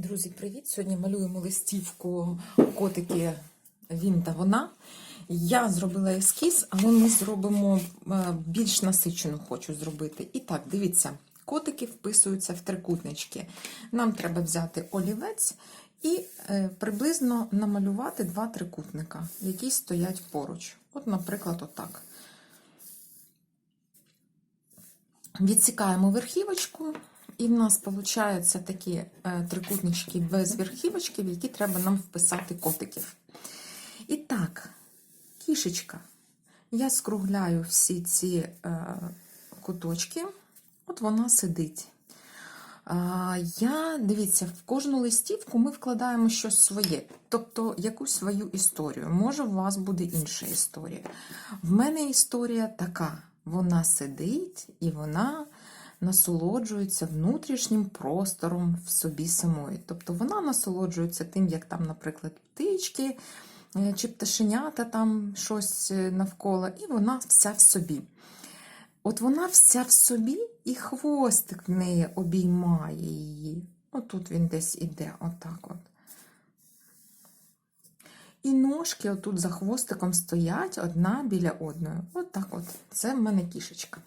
Друзі, привіт! Сьогодні малюємо листівку котики він та вона. Я зробила ескіз, але ми зробимо е, більш насичену, хочу зробити. І так, дивіться, котики вписуються в трикутнички. Нам треба взяти олівець і е, приблизно намалювати два трикутника, які стоять поруч. От, наприклад, отак. Відсікаємо верхівочку, і в нас виходять такі е, трикутнички без верхівочки, в які треба нам вписати котиків. І так, кішечка. Я скругляю всі ці е, куточки, от вона сидить. Я, дивіться, в кожну листівку ми вкладаємо щось своє, тобто якусь свою історію. Може, у вас буде інша історія. В мене історія така: вона сидить і вона насолоджується внутрішнім простором в собі самої. Тобто вона насолоджується тим, як там, наприклад, птички е, чи пташенята там щось е, навколо, і вона вся в собі. От вона вся в собі, і хвостик в неї обіймає її. Отут він десь іде, отак от. І ножки отут за хвостиком стоять одна біля одної. Отак от. Це в мене кішечка.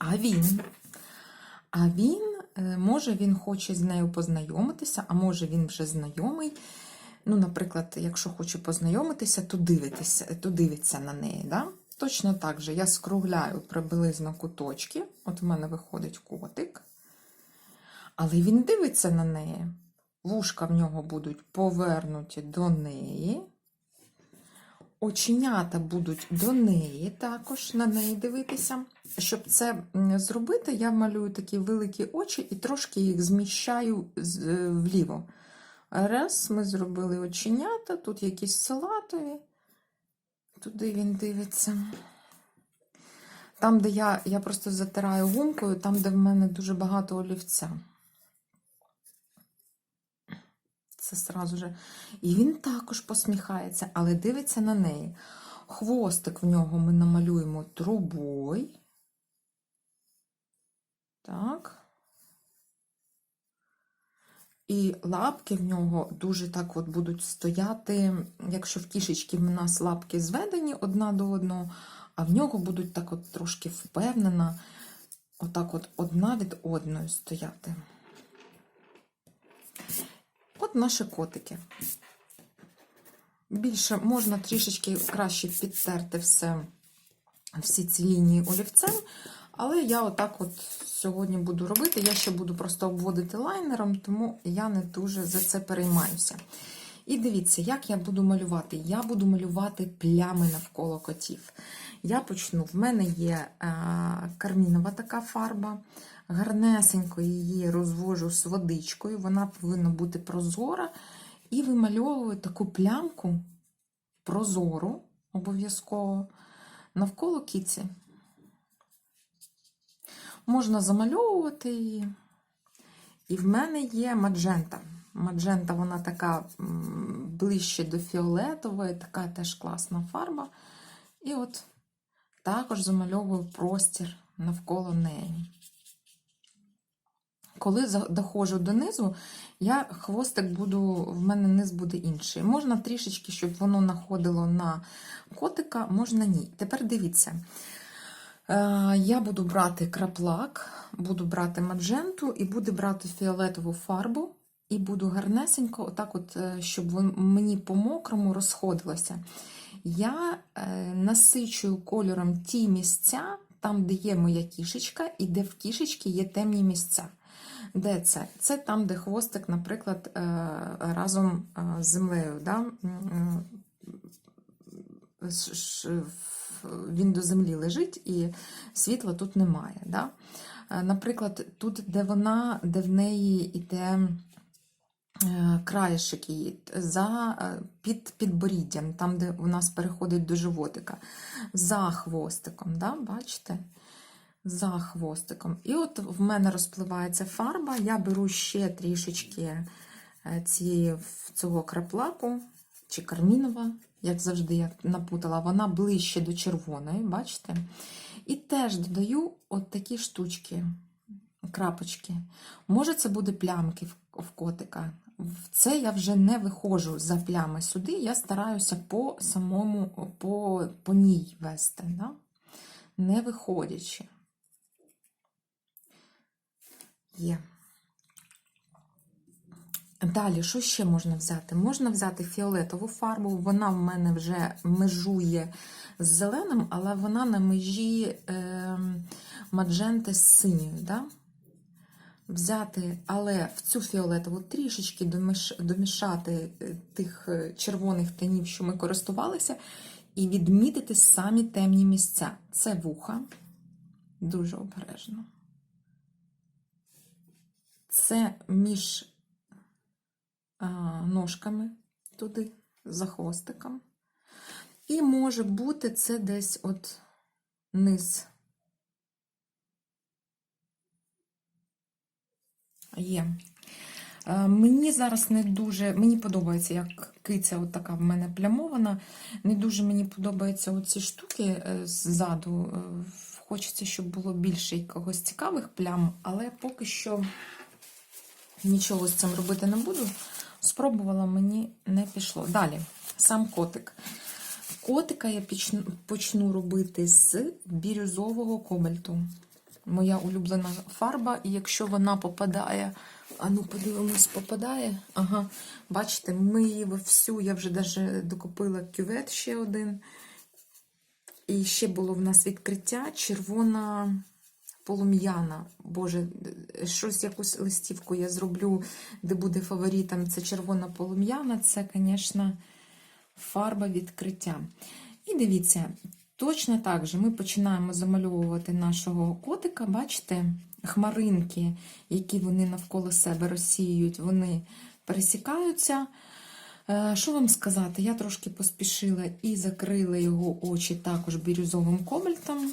А він? А він, е, може, він хоче з нею познайомитися, а може він вже знайомий. Ну, наприклад, якщо хоче познайомитися, то дивитися, то дивиться на неї. Да? Точно так же я скругляю приблизно куточки. От в мене виходить котик. Але він дивиться на неї. Вушка в нього будуть повернуті до неї. Оченята будуть до неї також на неї дивитися. Щоб це зробити, я малюю такі великі очі і трошки їх зміщаю е, вліво. Раз, ми зробили оченята, тут якісь салатові, туди він дивиться. Там, де я я просто затираю гумкою, там, де в мене дуже багато олівця. Це сразу же. І він також посміхається, але дивиться на неї. Хвостик в нього ми намалюємо трубою. Так. І лапки в нього дуже так от будуть стояти, якщо в кішечки в нас лапки зведені одна до одного, а в нього будуть так от трошки впевнено, отак от одна від одної стояти. От наші котики. Більше можна трішечки краще підтерти все, всі ці лінії олівцем, але я отак от сьогодні буду робити. Я ще буду просто обводити лайнером, тому я не дуже за це переймаюся. І дивіться, як я буду малювати. Я буду малювати плями навколо котів. Я почну, в мене є кармінова така фарба. Гарнесенько її розвожу з водичкою, вона повинна бути прозора. І вимальовую таку плямку прозору, обов'язково, навколо кіці. Можна замальовувати її. І в мене є маджента. Маджента, вона така ближче до фіолетової, така теж класна фарба. І от також замальовую простір навколо неї. Коли доходжу донизу, я хвостик буду, в мене низ буде інший. Можна трішечки, щоб воно находило на котика, можна ні. Тепер дивіться, я буду брати краплак, буду брати мадженту і буду брати фіолетову фарбу, і буду гарнесенько, отак от, е, щоб мені по-мокрому розходилося. Я е, насичую кольором ті місця, там, де є моя кішечка, і де в кішечки є темні місця. Де це? Це там, де хвостик, наприклад, е, разом з землею. Да? Він до землі лежить і світла тут немає. Да? Наприклад, тут, де вона, де в неї йде краєшок її за під підборіддям, там, де у нас переходить до животика, за хвостиком. Да? Бачите? за хвостиком. І от в мене розпливається фарба, я беру ще трішечки е, цієї, цього краплаку, чи кармінова, як завжди, я напутала, вона ближче до червоної, бачите? І теж додаю от такі штучки, крапочки. Може, це буде плямки в котика. В це я вже не виходжу за плями сюди, я стараюся по самому, по, по ній вести, да? не виходячи. Є. Далі, що ще можна взяти? Можна взяти фіолетову фарбу, вона в мене вже межує з зеленим, але вона на межі е, мадженти з синьою. Да? Взяти, але в цю фіолетову трішечки доміш, домішати е, тих е, червоних тонів, що ми користувалися, і відмітити самі темні місця. Це вуха, дуже обережно. Це між ножками туди, за хвостиком. І може бути це десь от низ. Є. Е, Мені зараз не дуже, мені подобається, як киця от така в мене плямована. Не дуже мені подобаються оці штуки е, ззаду. Е, Хочеться, щоб було більше якогось цікавих плям, але поки що нічого з цим робити не буду. Спробувала, мені не пішло. Далі, сам котик. Котика я почну, робити з бірюзового кобальту. Моя улюблена фарба, і якщо вона попадає, а ну подивимось, попадає. Ага, бачите, ми її всю, я вже даже докупила кювет ще один. І ще було в нас відкриття червона полум'яна. Боже, щось якусь листівку я зроблю, де буде фаворитом. Це червона полум'яна, це, звісно, фарба відкриття. І дивіться, точно так же ми починаємо замальовувати нашого котика. Бачите, хмаринки, які вони навколо себе розсіюють, вони пересікаються. Е, Що вам сказати? Я трошки поспішила і закрила його очі також бірюзовим кобальтом.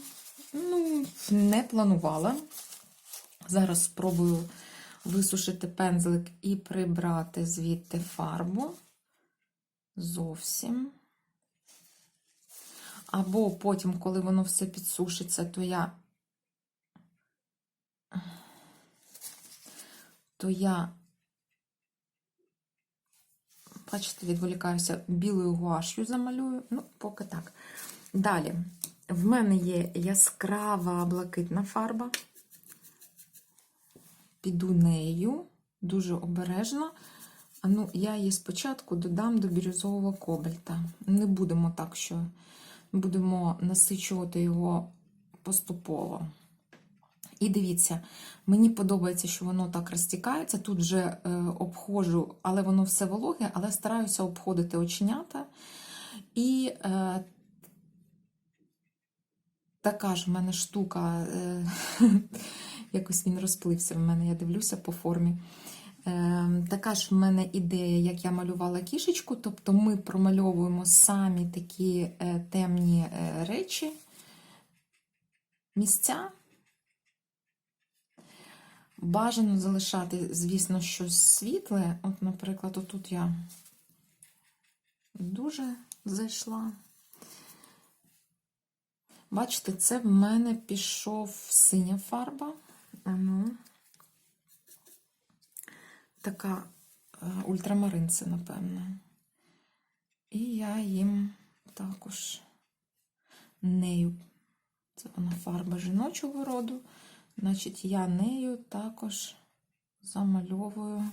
Ну, не планувала. Зараз спробую висушити пензлик і прибрати звідти фарбу. Зовсім. Або потім, коли воно все підсушиться, то я то я, бачите, відволікаюся, білою гуашю замалюю. Ну, поки так. Далі. В мене є яскрава блакитна фарба. Піду нею, дуже обережно. Ну, я її спочатку додам до бірюзового кобальта. Не будемо так, що будемо насичувати його поступово. І дивіться, мені подобається, що воно так розтікається. Тут вже е, обходжу, але воно все вологе, але стараюся обходити оченята. І е, така ж в мене штука, е, якось він розплився в мене, я дивлюся по формі. Е, така ж в мене ідея, як я малювала кішечку, тобто ми промальовуємо самі такі е, темні речі, місця. Бажано залишати, звісно, щось світле. От, наприклад, отут я дуже зайшла. Бачите, це в мене пішов синя фарба. Ану. Така е, ультрамарин це, напевно. І я їм також нею. Це вона фарба жіночого роду. Значить, я нею також замальовую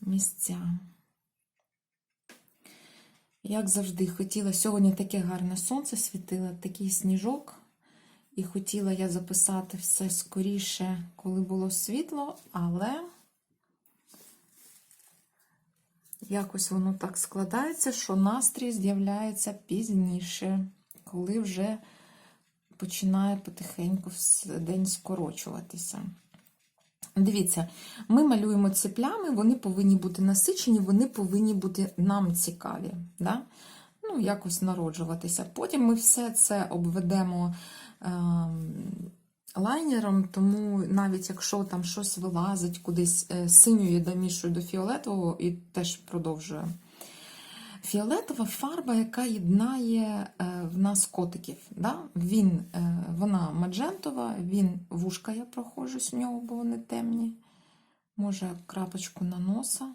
місця. Як завжди, хотіла сьогодні таке гарне сонце світило, такий сніжок. І хотіла я записати все скоріше, коли було світло, але якось воно так складається, що настрій з'являється пізніше, коли вже починає потихеньку день скорочуватися. Дивіться, ми малюємо ці плями, вони повинні бути насичені, вони повинні бути нам цікаві. Да? Ну, якось народжуватися. Потім ми все це обведемо е, лайнером, тому навіть якщо там щось вилазить кудись е, синьою домішую до фіолетового і теж продовжую. Фіолетова фарба, яка єднає е, в нас котиків. Да? Він, е, Вона маджентова, він вушка, я проходжу з нього, бо вони темні. може крапочку на носа.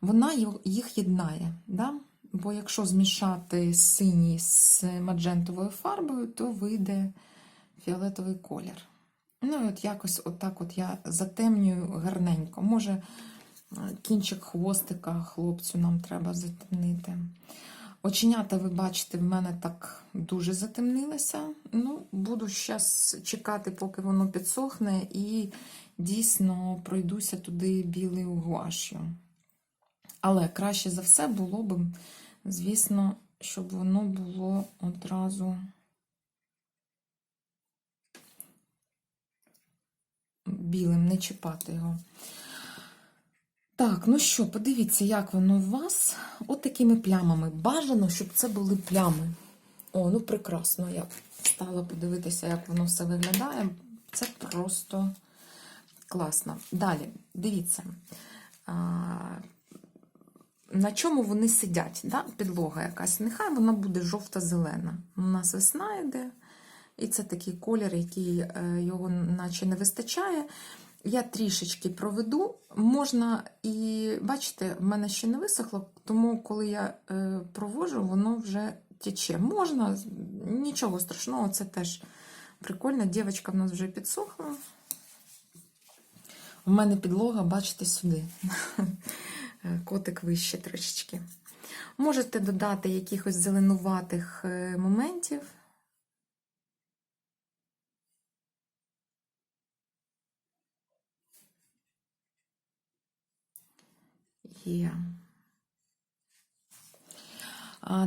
Вона їх єднає. Да? Бо якщо змішати синій з маджентовою фарбою, то вийде фіолетовий колір. Ну і от якось отак от я затемнюю гарненько. Може, кінчик хвостика хлопцю нам треба затемнити. Оченята, ви бачите, в мене так дуже затемнилися. Ну, буду зараз чекати, поки воно підсохне, і дійсно пройдуся туди білою гуашю. Але краще за все було б, звісно, щоб воно було одразу білим, не чіпати його. Так, ну що, подивіться, як воно у вас. От такими плямами. Бажано, щоб це були плями. О, ну прекрасно. Я стала подивитися, як воно все виглядає. Це просто класно. Далі, дивіться, а, на чому вони сидять. Да? Підлога якась. Нехай вона буде жовта-зелена. У нас весна йде, і це такий колір, який е, його наче не вистачає. Я трішечки проведу. Можна і, бачите, в мене ще не висохло, тому коли я е, провожу, воно вже тече. Можна, нічого страшного, це теж прикольно. Дівчинка в нас вже підсохла. У мене підлога, бачите, сюди. Котик вище трішечки. Можете додати якихось зеленуватих е, моментів. Є.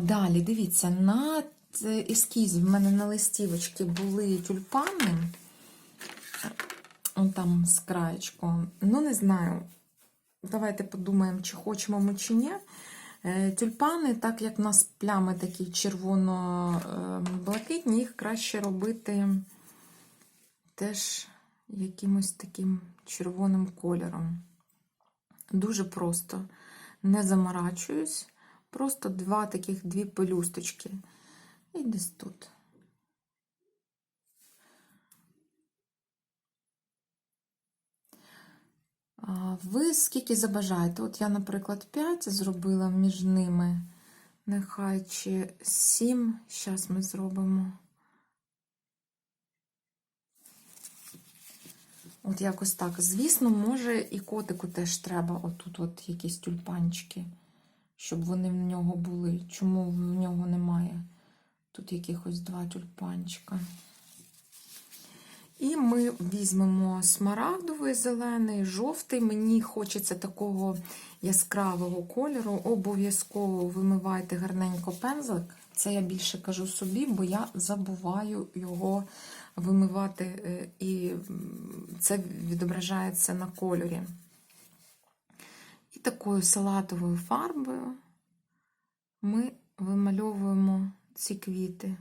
Далі, дивіться, на ц- ескізі в мене на листівочці були тюльпани. Он там з краєчком. Ну, не знаю. Давайте подумаємо, чи хочемо ми, чи ні. Е, Тюльпани, так як в нас плями такі червоно-блакитні, їх краще робити теж якимось таким червоним кольором. Дуже просто. Не заморачуюсь. Просто два таких дві пелюсточки. І десь тут. Ви скільки забажаєте? От я, наприклад, 5 зробила між ними. Нехай чи 7. Зараз ми зробимо. От якось так. Звісно, може, і котику теж треба отут от якісь тюльпанчики, щоб вони в нього були. Чому в нього немає? Тут якихось два тюльпанчика. І ми візьмемо смарагдовий зелений, жовтий. Мені хочеться такого яскравого кольору. Обов'язково вимивайте гарненько пензлик. Це я більше кажу собі, бо я забуваю його вимивати, е, і це відображається на кольорі. І такою салатовою фарбою ми вимальовуємо ці квіти.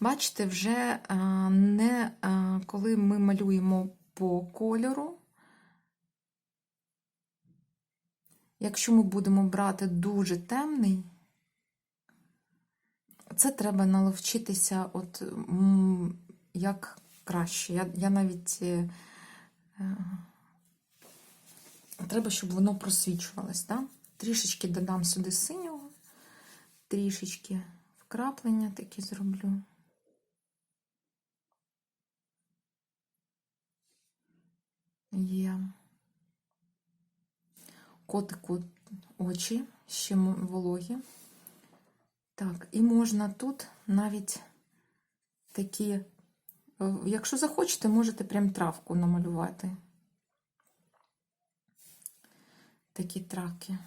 Бачите, вже не коли ми малюємо по кольору, якщо ми будемо брати дуже темний, це треба наловчитися, от, як краще. Я, я навіть е, е, треба, щоб воно просвічувалось. Да? Трішечки додам сюди синього, трішечки вкраплення такі зроблю. Є. Котику очі, ще вологі. Так, і можна тут навіть такі, якщо захочете, можете прям травку намалювати. Такі травки.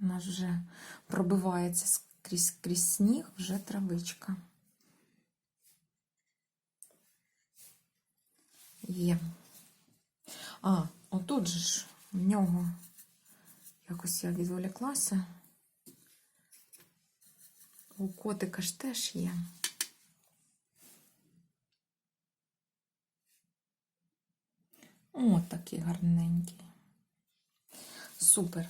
У нас вже пробивається скрізь, крізь сніг, вже травичка. Є. А, отут же ж в нього якось я відволіклася. У котика ж теж є. О, такий гарненький. Супер.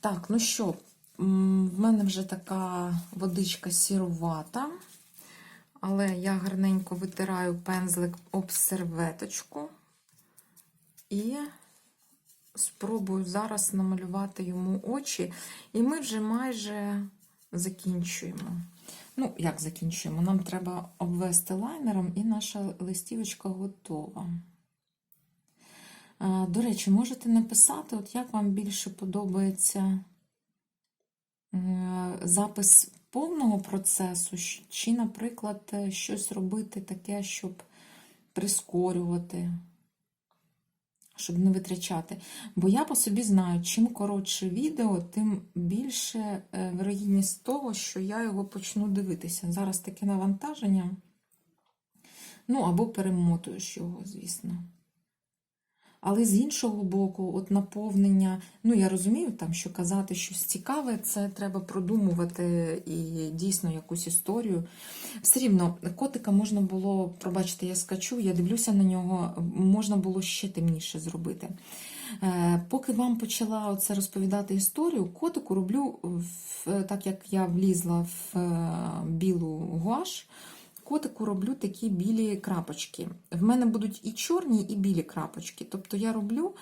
Так, ну що, в мене вже така водичка сірувата, але я гарненько витираю пензлик об серветочку і спробую зараз намалювати йому очі, і ми вже майже закінчуємо. Ну, як закінчуємо? Нам треба обвести лайнером, і наша листівочка готова. До речі, можете написати, от як вам більше подобається запис повного процесу, чи, наприклад, е, щось робити таке, щоб прискорювати, щоб не витрачати. Бо я по собі знаю, чим коротше відео, тим більше е, того, що я його почну дивитися. Зараз таке навантаження. Ну, або перемотуєш його, звісно. Але з іншого боку, от наповнення, ну я розумію, там, що казати щось цікаве, це треба продумувати і дійсно якусь історію. Все рівно, котика можна було, пробачте, я скачу, я дивлюся на нього, можна було ще темніше зробити. Е, Поки вам почала оце розповідати історію, котику роблю, в, так як я влізла в е, білу гуаш, котику роблю такі білі крапочки. В мене будуть і чорні, і білі крапочки. Тобто я роблю,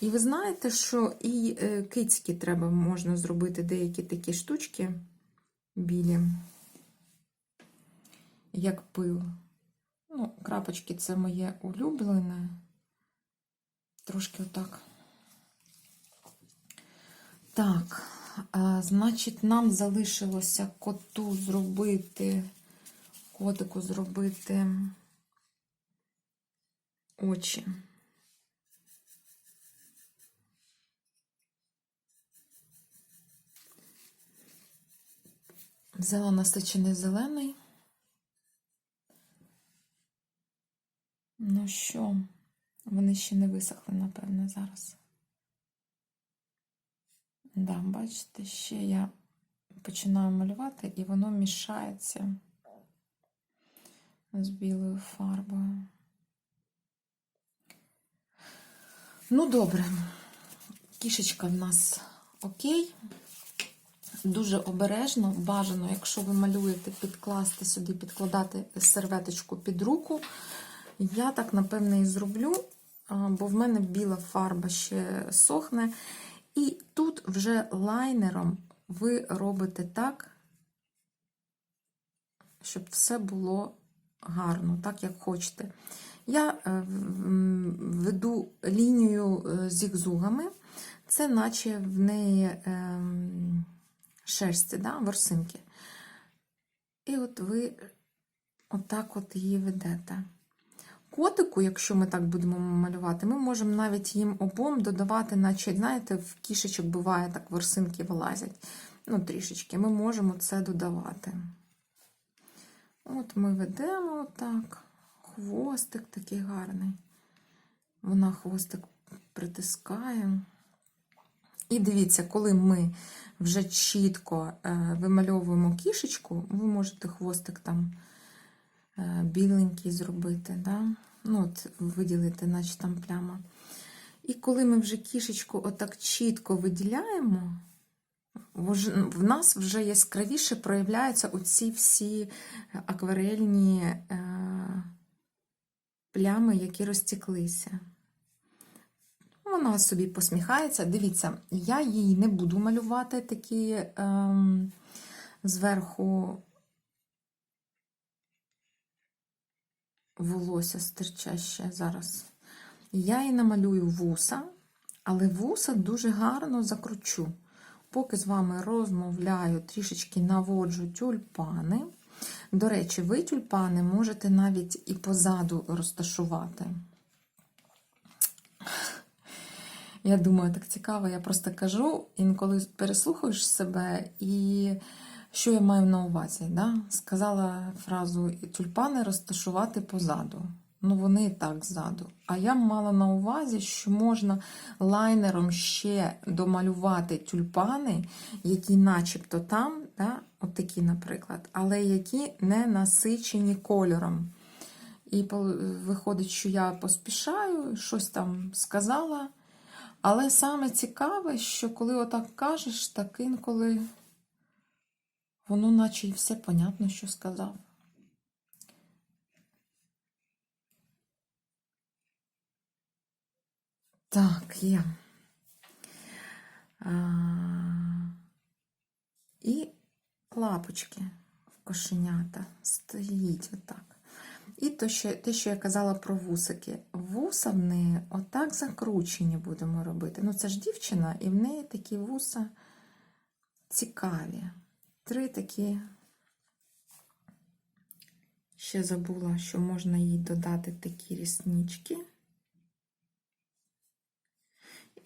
і ви знаєте, що і е, кицьки треба можна зробити деякі такі штучки білі, як пил. Ну, крапочки це моє улюблене. Трошки отак. Так, а, значить, нам залишилося коту зробити, котику зробити очі. Взяла насичений зелений. Ну що, вони ще не висохли, напевно, зараз. Да, бачите, ще я починаю малювати, і воно мішається з білою фарбою. Ну, добре, кішечка в нас окей. Дуже обережно, бажано, якщо ви малюєте, підкласти сюди, підкладати серветочку під руку. Я так, напевне, і зроблю, бо в мене біла фарба ще сохне. І тут вже лайнером ви робите так, щоб все було гарно, так як хочете. Я е, веду лінію е, зігзугами, це наче в неї ем, шерсті, да, ворсинки. І от ви отак от її ведете. Котику, якщо ми так будемо малювати, ми можемо навіть їм обом додавати, наче, знаєте, в кішечок буває так ворсинки вилазять. Ну, трішечки. Ми можемо це додавати. От ми ведемо отак. Хвостик такий гарний. Вона хвостик притискає. І дивіться, коли ми вже чітко е, вимальовуємо кішечку, ви можете хвостик там е, біленький зробити, да? ну, от, виділити, наче там пляма. І коли ми вже кішечку отак чітко виділяємо, в нас вже яскравіше проявляються оці всі акварельні е, плями, які розтіклися. Вона собі посміхається. Дивіться, я їй не буду малювати такі ем, зверху волосся стирчаще зараз. Я їй намалюю вуса, але вуса дуже гарно закручу. Поки з вами розмовляю, трішечки наводжу тюльпани. До речі, ви тюльпани можете навіть і позаду розташувати. Я думаю, так цікаво, я просто кажу, інколи переслухаєш себе, і що я маю на увазі? Да? Сказала фразу тюльпани розташувати позаду. Ну, вони і так ззаду. А я мала на увазі, що можна лайнером ще домалювати тюльпани, які начебто там, да? от такі, наприклад, але які не насичені кольором. І виходить, що я поспішаю, щось там сказала. Але саме цікаве, що коли отак кажеш, так інколи воно наче і все понятно, що сказав. Так, є. І лапочки в кошенята стоїть отак. І то, що, те, що я казала про вусики. Вуса в неї отак закручені будемо робити. Ну, це ж дівчина, і в неї такі вуса цікаві. Три такі. Ще забула, що можна їй додати такі ріснички.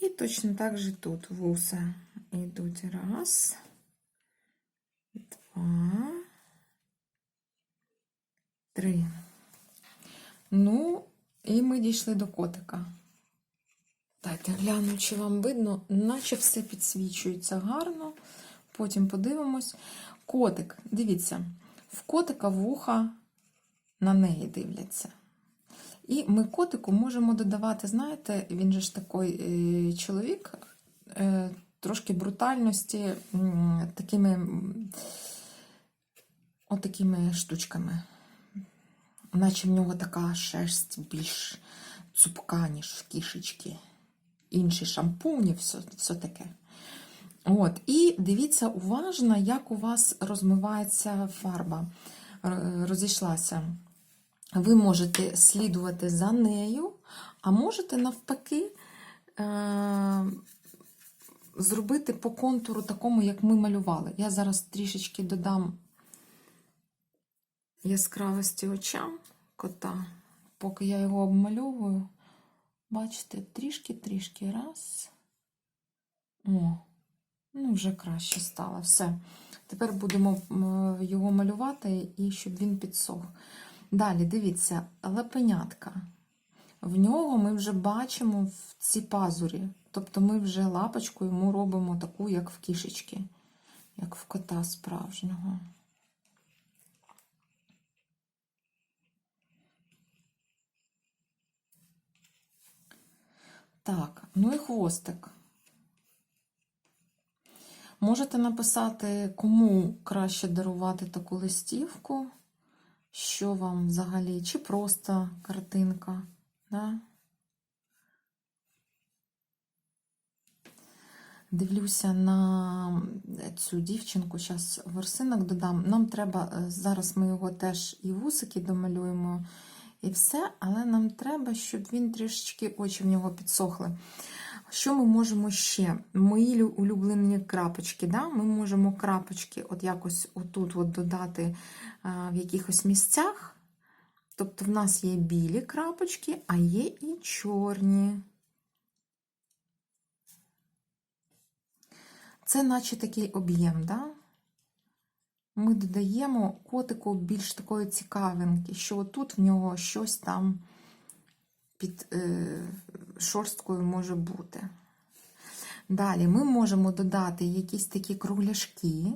І точно так же тут вуса йдуть раз, два, три. Ну, і ми дійшли до котика. Дайте гляну, чи вам видно, наче все підсвічується гарно. Потім подивимось. Котик, дивіться, в котика вуха на неї дивляться. І ми котику можемо додавати, знаєте, він же ж такий е, чоловік, е, трошки брутальності такими отакими штучками. Наче в нього така шерсть більш цупка, ніж в кішечки. Інші шампуні, все, все таке. От, І дивіться уважно, як у вас розмивається фарба, розійшлася. Ви можете слідувати за нею, а можете навпаки е- зробити по контуру такому, як ми малювали. Я зараз трішечки додам яскравості очам кота, поки я його обмальовую. Бачите, трішки-трішки раз. О, ну вже краще стало. Все. Тепер будемо його малювати і щоб він підсох. Далі, дивіться, лапенятка. В нього ми вже бачимо в ці пазурі. Тобто ми вже лапочку йому робимо таку, як в кішечки, як в кота справжнього. Так, ну і хвостик. Можете написати, кому краще дарувати таку листівку, що вам взагалі, чи просто картинка. Да? Дивлюся на цю дівчинку, зараз ворсинок додам. Нам треба, е, зараз ми його теж і вусики домалюємо, і все, але нам треба, щоб він трішечки очі в нього підсохли. Що ми можемо ще? Мої улюблені крапочки. Да? Ми можемо крапочки от якось отут от додати в якихось місцях. Тобто в нас є білі крапочки, а є і чорні. Це наче такий об'єм, да? Ми додаємо котику більш такої цікавинки, що тут в нього щось там під е, шорсткою може бути. Далі ми можемо додати якісь такі кругляшки,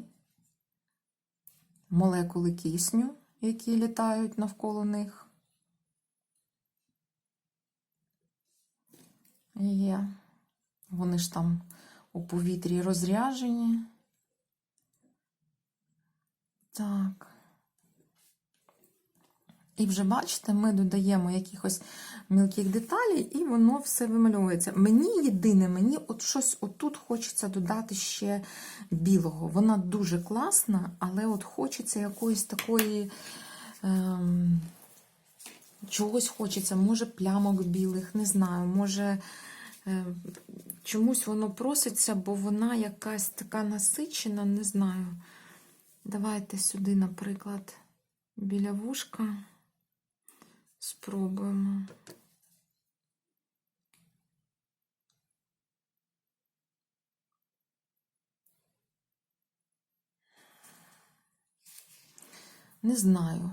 молекули кисню, які літають навколо них. Є. Вони ж там у повітрі розряжені. Так. І вже бачите, ми додаємо якихось мілких деталей, і воно все вимальовується. Мені єдине, мені от щось отут хочеться додати ще білого. Вона дуже класна, але от хочеться якоїсь такої. Ем, чогось хочеться, може плямок білих, не знаю, може е, чомусь воно проситься, бо вона якась така насичена, не знаю. Давайте сюди, наприклад, біля вушка. Спробуємо. Не знаю.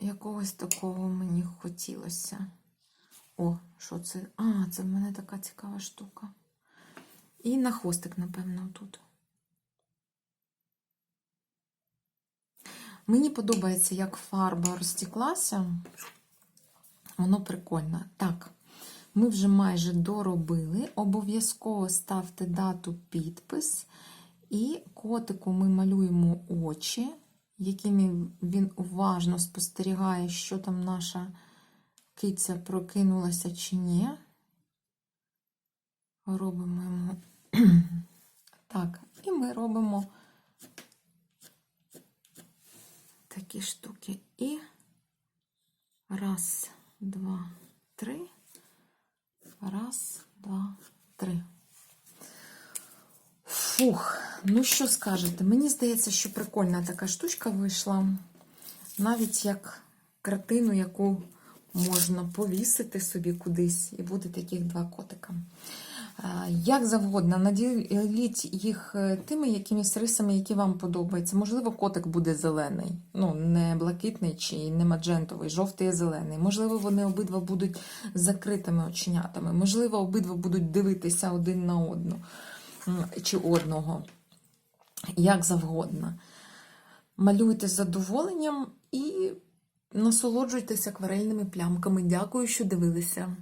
Якогось такого мені хотілося. О, що це? А, це в мене така цікава штука. І на хвостик, напевно, тут. Мені подобається, як фарба розтіклася. Воно прикольно. Так, ми вже майже доробили. Обов'язково ставте дату підпис. І котику ми малюємо очі, якими він уважно спостерігає, що там наша киця прокинулася чи ні. робимо йому так, і ми робимо такі штуки. І раз, два, три. Раз, два, три. Фух, ну що скажете? Мені здається, що прикольна така штучка вийшла. Навіть як картину, яку можна повісити собі кудись, і буде таких два котика. Е, Як завгодно, наділіть їх е, тими якимись рисами, які вам подобаються. Можливо, котик буде зелений, ну, не блакитний чи не маджентовий, жовтий і зелений. Можливо, вони обидва будуть закритими оченятами. Можливо, обидва будуть дивитися один на одну чи одного. Як завгодно. Малюйте з задоволенням і насолоджуйтесь акварельними плямками. Дякую, що дивилися.